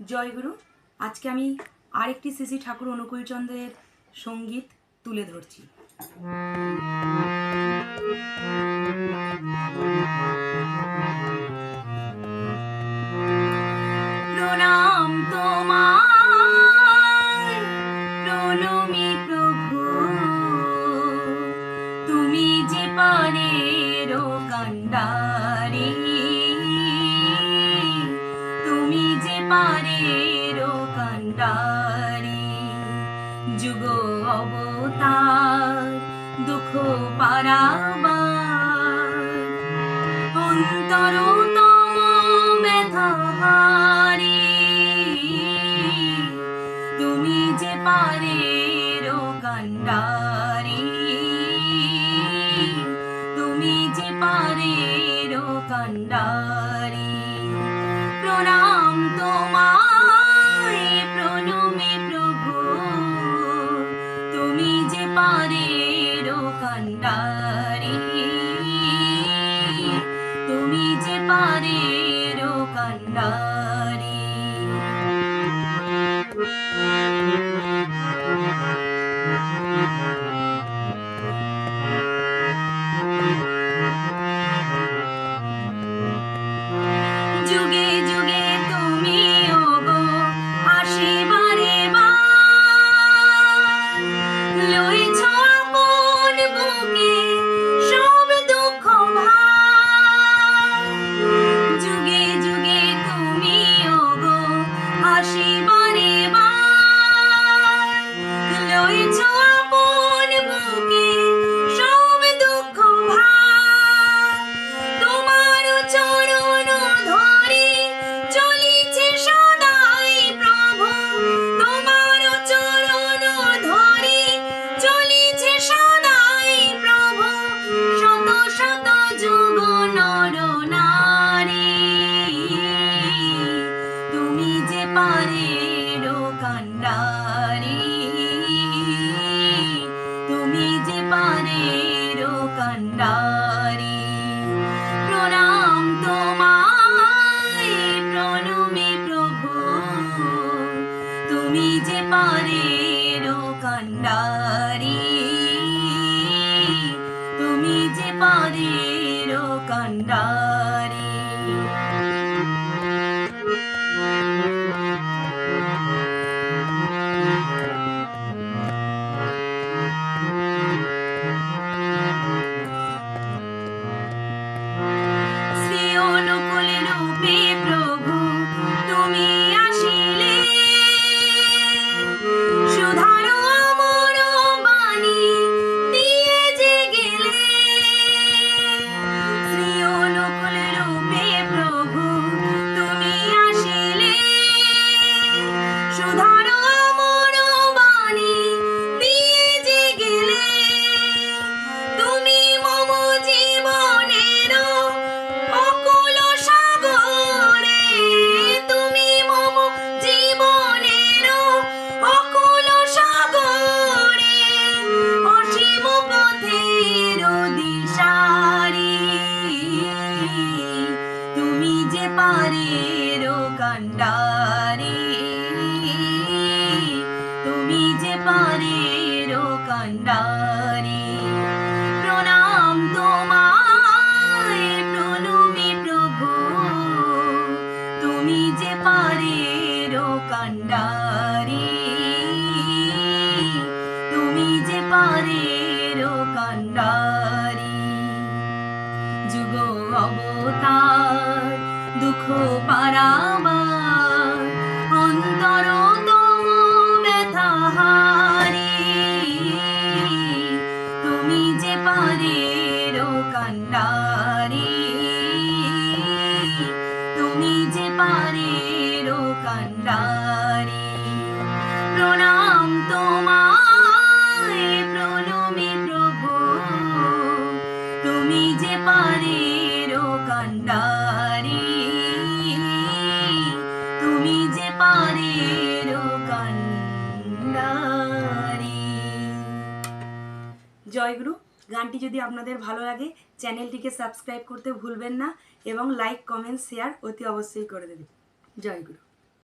জয়গুরু আজকে আমি আরেকটি শ্রী ঠাকুর অনুকূলচন্দ্রের সংগীত তুলে ধরছি। প্রণাম তোমার প্রণমী কান্ডারি যুগ অবতার দুঃখ পারাবার। অন্তরতম যে পারের কান্ডারি তুমি যে পারের কান্ডারি তুমি যে পারের কান্ডারি। তুমি যে পারের কান্ডারি। পারের কান্ডারি। তুমি যে পারের কান্ডারি। পারের কান্ডারি। যুগ অবতার, দুঃখ পারাবার অন্তরতম ব্যথাহারি। তুমি যে পারের কান্ডারি, তুমি যে পারের কান্ডারি। প্রণাম তোমায় জয়গুরু গানটি যদি আপনাদের ভালো লাগে, চ্যানেলটিকে সাবস্ক্রাইব করতে ভুলবেন না এবং লাইক, কমেন্ট, শেয়ার অতি অবশ্যই করে দেবেন। জয় গুরু।